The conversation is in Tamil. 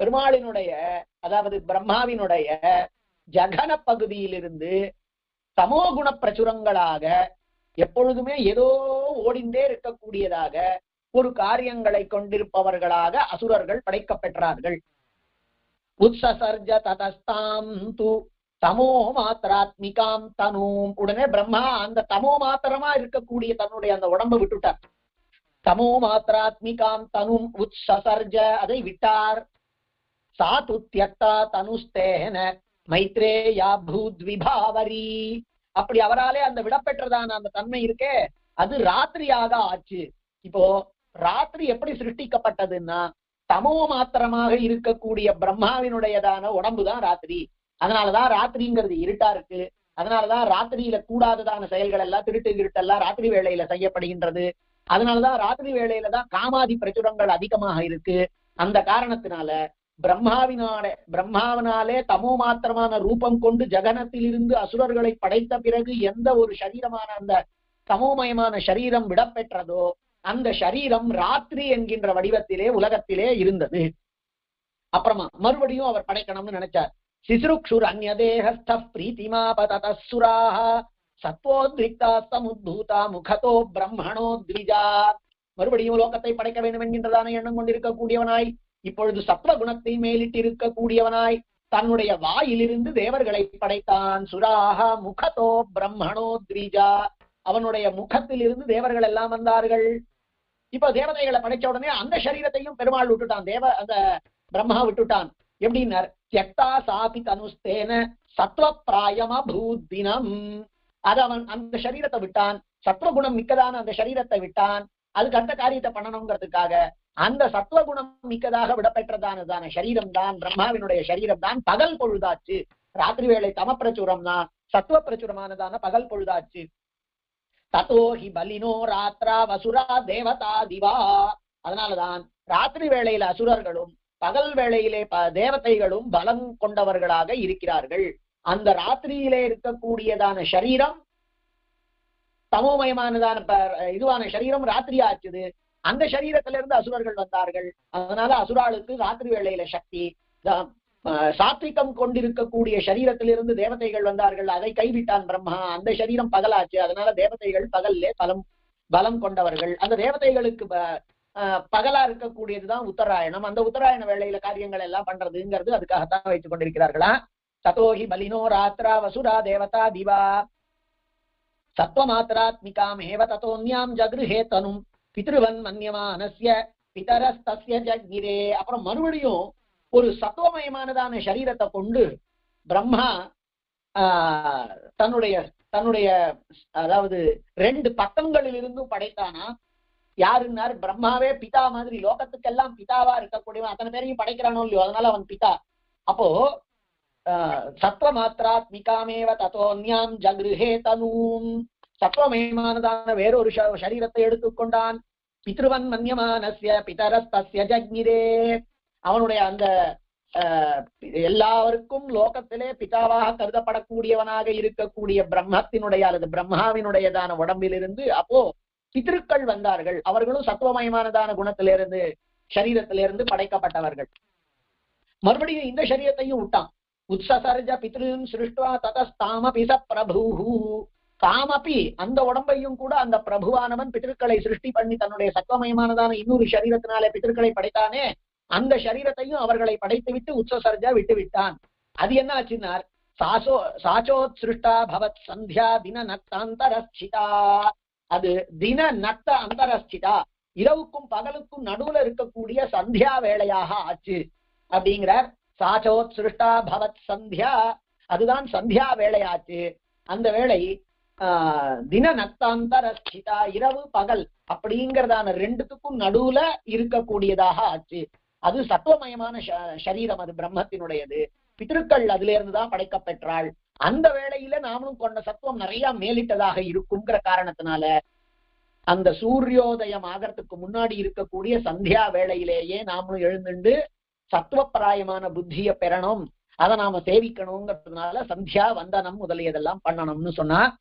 பெருமாளினுடைய அதாவது பிரம்மாவினுடைய ஜகன பகுதியிலிருந்து தமோகுண பிரச்சுரங்களாக எப்பொழுதுமே ஏதோ ஓடிண்டே இருக்கக்கூடியதாக ஒரு காரியங்களை கொண்டிருப்பவர்களாக அசுரர்கள் படைக்கப்பெற்றார்கள் உத்சசர்ஜ ததஸ்தாம் து தமோ மாத்திராத்மிகாம் தனூம். உடனே பிரம்மா அந்த தமோ மாத்திரமா இருக்கக்கூடிய தன்னுடைய அந்த உடம்பை விட்டுட்டார். தமோ மாத்திராத்மிகாம் தனும் உத்சசர்ஜ அதை விட்டார். சாது தியக்தா தனுஸ்தேன மைத்ரேயா பூத்விபாவரி அப்படி அவராலே அந்த விடப்பெற்றதான அந்த தன்மை இருக்கே அது ராத்திரியாக ஆச்சு. இப்போ ராத்திரி எப்படி சிருஷ்டிக்கப்பட்டதுன்னா தமோ மாத்திரமாக இருக்கக்கூடிய பிரம்மாவினுடையதான உடம்புதான் ராத்திரி. அதனாலதான் ராத்திரிங்கிறது இருட்டா இருக்கு. அதனாலதான் ராத்திரியில கூடாததான செயல்கள் எல்லாம் திருட்டு இருட்டெல்லாம் ராத்திரி வேளையில செய்யப்படுகின்றது. அதனாலதான் ராத்திரி வேளையில தான் காமாதி பிரச்சுரங்கள் அதிகமாக இருக்கு. அந்த காரணத்தினால பிரம்மாவினாலே பிரம்மாவினாலே தமோ மாத்திரமான ரூபம் கொண்டு ஜெகனத்திலிருந்து அசுரர்களை படைத்த பிறகு எந்த ஒரு சரீரமான அந்த தமோமயமான சரீரம் விடப்பெற்றதோ அந்த சரீரம் ராத்திரி என்கின்ற வடிவத்திலே உலகத்திலே இருந்தது. அப்புறமா மறுபடியும் அவர் படைக்கணும்னு நினைச்சார். சிசுருக்ஷுர் அந்நதேகஸ்த பிரீத்திமாபதசுராக சத்வோத்ரிக்தா சமுத்பூதா முகதோ பிரம்மணோ திரிஜா. மறுபடியும் லோகத்தை படைக்க வேண்டும் என்கின்றதான எண்ணம் கொண்டிருக்கக்கூடியவனாய். இப்பொழுது சத்வ குணத்தை மேலிட்டு இருக்கக்கூடியவனாய் தன்னுடைய வாயிலிருந்து தேவர்களை படைத்தான். சுராக முகதோ பிரம்மணோ த்விஜா அவனுடைய முகத்தில் இருந்து தேவர்கள் எல்லாம் வந்தார்கள். இப்ப தேவதைகளை படைச்ச உடனே அந்த சரீரத்தையும் பெருமாள் விட்டுட்டான். தேவ அந்த பிரம்மா விட்டுட்டான். எப்படின்னார்? தியக்தா சாபி தனுஸ்தேன சத்வ பிராயம பூத்தினம். அது அவன் அந்த சரீரத்தை விட்டான். சத்வகுணம் மிக்கதான அந்த சரீரத்தை விட்டான். அதுக்கு அந்த காரியத்தை பண்ணணுங்கிறதுக்காக அந்த சத்துவகுணம் மிக்கதாக விடப்பெற்றதானதான சரீரம் தான் பிரம்மாவினுடைய சரீரம் தான் பகல் பொழுதாச்சு. ராத்திரி வேளை தம பிரச்சுரம் தான் சத்துவ பிரச்சுரமானதான பகல் பொழுதாச்சு. தத்தோ ஹி பலினோ ராத்ரா வசுரா தேவதா திவா. அதனாலதான் ராத்திரி வேளையில அசுரர்களும் பகல் வேளையிலே ப- தேவதைகளும் பலம் கொண்டவர்களாக இருக்கிறார்கள். அந்த ராத்திரியிலே இருக்கக்கூடியதான சரீரம் தமோமயமானதான ப- இதுவான சரீரம் ராத்திரி ஆச்சுது. அந்த சரீரத்திலிருந்து அசுரர்கள் வந்தார்கள். அதனால அசுராளுக்கு ராத்திரி வேளையில சக்தி அஹ் சாத்விகம் கொண்டிருக்கக்கூடிய சரீரத்திலிருந்து தேவதைகள் வந்தார்கள். அதை கைவிட்டான் பிரம்மா. அந்த சரீரம் பகலாச்சு. அதனால தேவதைகள் பகல்லே பலம் பலம் கொண்டவர்கள். அந்த தேவதைகளுக்கு பகலா இருக்கக்கூடியதுதான் உத்தராயணம். அந்த உத்தராயண வேளையில காரியங்கள் எல்லாம் பண்றதுங்கிறது அதுக்காகத்தான் வைத்துக் கொண்டிருக்கிறார்களா? ததோஹி பலினோ ராத்ரா வசுரா தேவதா திவா. சத்வமாத்திராத்மிகாம் ஏவ ததோன்யாம் ஜகிருஹே தனும் பித்ருவன் மன்யமானஸ்ய பிதரஸ்தஸ்ய ஜக்னிரே அப்புறம் மறுபடியும் ஒரு சத்துவமயமானதான சரீரத்தை கொண்டு பிரம்மா ஆஹ், தன்னுடைய தன்னுடைய அதாவது ரெண்டு பக்கங்களில் இருந்தும் படைத்தானா? யாருன்னார்? பிரம்மாவே பிதா மாதிரி லோகத்துக்கெல்லாம் பிதாவா இருக்கக்கூடியவன். அத்தனை பேரையும் படைக்கிறானோ இல்லையோ? அதனால அவன் பிதா. அப்போ ஆஹ், சத்வமாத்திராத்மிகாமேவ ததோன்யாம் ஜகிருஹே தனூம் சத்வமயமானதான வேறொரு சரீரத்தை எடுத்துக்கொண்டான். பித்ருவன் மன்யமானசிய பிதரஸ்தஸ்ய ஜக்னிரே அவனுடைய அந்த ஆஹ், எல்லாருக்கும் லோகத்திலே பிதாவாக கருதப்படக்கூடியவனாக இருக்கக்கூடிய பிரம்மத்தினுடைய அல்லது பிரம்மாவினுடையதான உடம்பிலிருந்து அப்போ பித்திருக்கள் வந்தார்கள். அவர்களும் சத்துவமயமானதான குணத்திலிருந்து சரீரத்திலிருந்து படைக்கப்பட்டவர்கள். மறுபடியும் இந்த சரீரத்தையும் விட்டான் உத்சசர்ஜ பித்ருன் சிருஷ்டுவா ததஸ்தாமபி பிரபு தாமப்பி அந்த உடம்பையும் கூட அந்த பிரபுவானவன் பித்திருக்களை சிருஷ்டி பண்ணி தன்னுடைய சத்துவமயமானதான இன்னொரு சரீரத்தினாலே பித்திருக்களை படைத்தானே அந்த சரீரத்தையும் அவர்களை படைத்து விட்டு உத்சசர்ஜா விட்டு விட்டான். அது என்ன ஆச்சுன்னார்? சாசோ சாச்சோத் சிருஷ்டா பவத் சந்தியா தின நக்தாந்தரஸ்சிதா அது தின நக்த அந்தரஸ்சிதா இரவுக்கும் பகலுக்கும் நடுவுல இருக்கக்கூடிய சந்தியா வேளையாக ஆச்சு. அப்படிங்கிறார் சாச்சோத் சிருஷ்டா பவத் சந்தியா. அதுதான் சந்தியா வேளையாச்சு. அந்த வேளை தின நக்தாந்தரஸ்சிதா இரவு பகல் அப்படிங்கிறதான ரெண்டுத்துக்கும் நடுவுல இருக்கக்கூடியதாக ஆச்சு. அது சத்துவமயமான சரீரம் அது பிரம்மத்தினுடையது. பித்திருக்கள் அதுல இருந்துதான் படைக்கப்பெற்றாள். அந்த வேளையில நாமளும் கொண்ட சத்துவம் நிறைய மேலிட்டதாக இருக்குங்கிற காரணத்தினால அந்த சூரியோதயம் ஆகிறதுக்கு முன்னாடி இருக்கக்கூடிய சந்தியா வேளையிலேயே நாமளும் எழுந்துண்டு சத்துவப்பிராயமான புத்திய பெறணும். அதை நாம சேவிக்கணுங்கிறதுனால சந்தியா வந்தனம் முதலியதெல்லாம் பண்ணணும்னு சொன்னா